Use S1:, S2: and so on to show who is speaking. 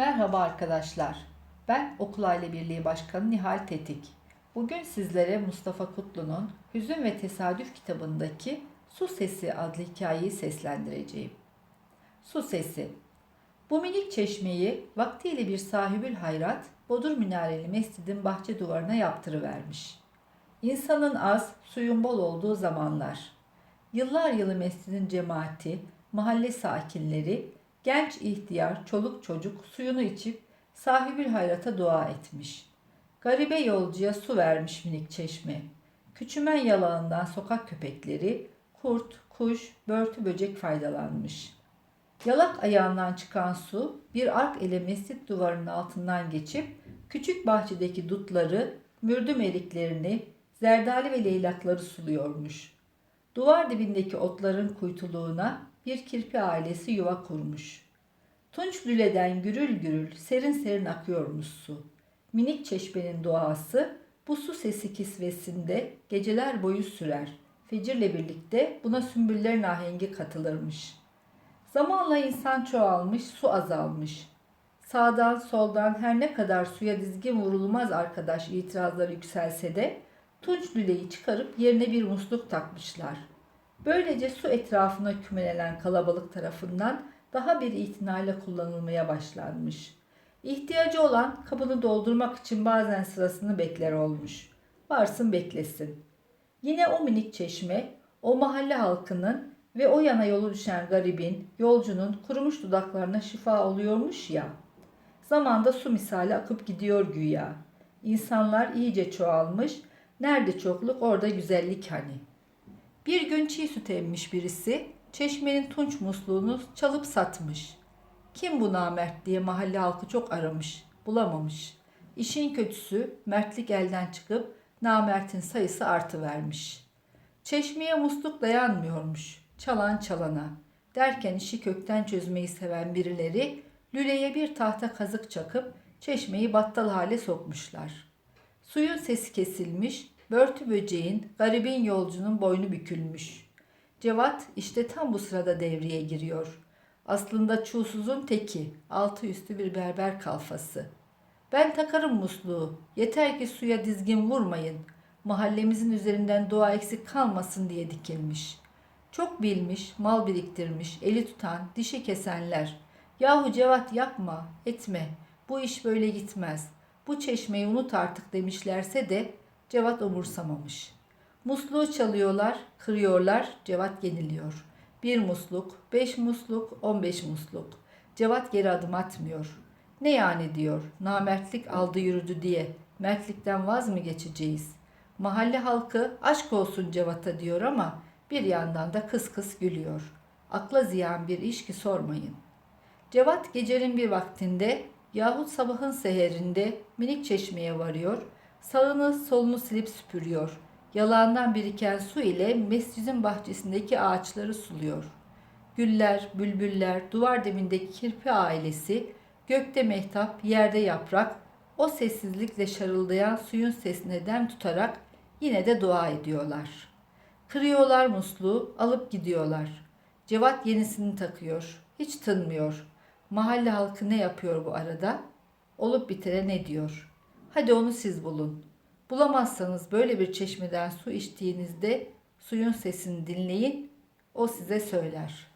S1: Merhaba arkadaşlar. Ben Okul Aile Birliği Başkanı Nihal Tetik. Bugün sizlere Mustafa Kutlu'nun Hüzün ve Tesadüf kitabındaki Su Sesi adlı hikayeyi seslendireceğim. Su Sesi Bu minik çeşmeyi vaktiyle bir sahibül hayrat Bodur Minareli Mescidin bahçe duvarına yaptırıvermiş. İnsanın az, suyun bol olduğu zamanlar. Yıllar yılı mescidin cemaati, mahalle sakinleri, genç ihtiyar, çoluk çocuk suyunu içip sahibül hayrata dua etmiş. Garibe yolcuya su vermiş minik çeşme. Küçümen yalağından sokak köpekleri, kurt, kuş, börtü böcek faydalanmış. Yalak ayağından çıkan su bir ark ile mescit duvarının altından geçip küçük bahçedeki dutları, mürdüm eriklerini, zerdali ve leylakları suluyormuş. Duvar dibindeki otların kuytuluğuna bir kirpi ailesi yuva kurmuş. Tunç lüleden gürül gürül serin serin akıyormuş su. Minik çeşmenin doğası bu su sesi kisvesinde geceler boyu sürer. Fecirle birlikte buna sümbüllerin ahengi katılırmış. Zamanla insan çoğalmış, su azalmış. Sağdan soldan her ne kadar suya dizgin vurulmaz arkadaş itirazları yükselse de tunç lüleyi çıkarıp yerine bir musluk takmışlar. Böylece su etrafına kümelenen kalabalık tarafından daha bir itinayla kullanılmaya başlanmış. İhtiyacı olan kabını doldurmak için bazen sırasını bekler olmuş. Varsın beklesin. Yine o minik çeşme, o mahalle halkının ve o yana yolu düşen garibin, yolcunun kurumuş dudaklarına şifa oluyormuş ya. Zamanda su misali akıp gidiyor güya. İnsanlar iyice çoğalmış, nerede çokluk orada güzellik hani.'' Bir gün çiğ süt emmiş birisi çeşmenin tunç musluğunu çalıp satmış. Kim bu namert diye mahalle halkı çok aramış, bulamamış. İşin kötüsü mertlik elden çıkıp namertin sayısı artı vermiş. Çeşmeye musluk dayanmıyormuş, çalan çalana. Derken işi kökten çözmeyi seven birileri lüleye bir tahta kazık çakıp çeşmeyi battal hale sokmuşlar. Suyun sesi kesilmiş, Börtü böceğin, garibin yolcunun boynu bükülmüş. Cevat işte tam bu sırada devreye giriyor. Aslında çuğsuzun teki, altı üstü bir berber kalfası. Ben takarım musluğu, yeter ki suya dizgin vurmayın. Mahallemizin üzerinden dua eksik kalmasın diye dikilmiş. Çok bilmiş, mal biriktirmiş, eli tutan, dişi kesenler. Yahu Cevat yapma, etme, bu iş böyle gitmez. Bu çeşmeyi unut artık demişlerse de Cevat umursamamış. Musluğu çalıyorlar, kırıyorlar, Cevat yeniliyor. Bir musluk, beş musluk, on beş musluk. Cevat geri adım atmıyor. Ne yani diyor, namertlik aldı yürüdü diye mertlikten vaz mı geçeceğiz? Mahalle halkı aşk olsun Cevat'a diyor ama bir yandan da kıs kıs gülüyor. Akla ziyan bir iş ki sormayın. Cevat gecenin bir vaktinde yahut sabahın seherinde minik çeşmeye varıyor.'' Sağını solunu silip süpürüyor. Yalağından biriken su ile mescidin bahçesindeki ağaçları suluyor. Güller, bülbüller, duvar dibindeki kirpi ailesi, gökte mehtap, yerde yaprak, o sessizlikle şarıldayan suyun sesine dem tutarak yine de dua ediyorlar. Kırıyorlar musluğu, alıp gidiyorlar. Cevat yenisini takıyor. Hiç tınmıyor. Mahalle halkı ne yapıyor bu arada? Olup bitene ne diyor?'' Hadi onu siz bulun. Bulamazsanız böyle bir çeşmeden su içtiğinizde suyun sesini dinleyin. O size söyler.''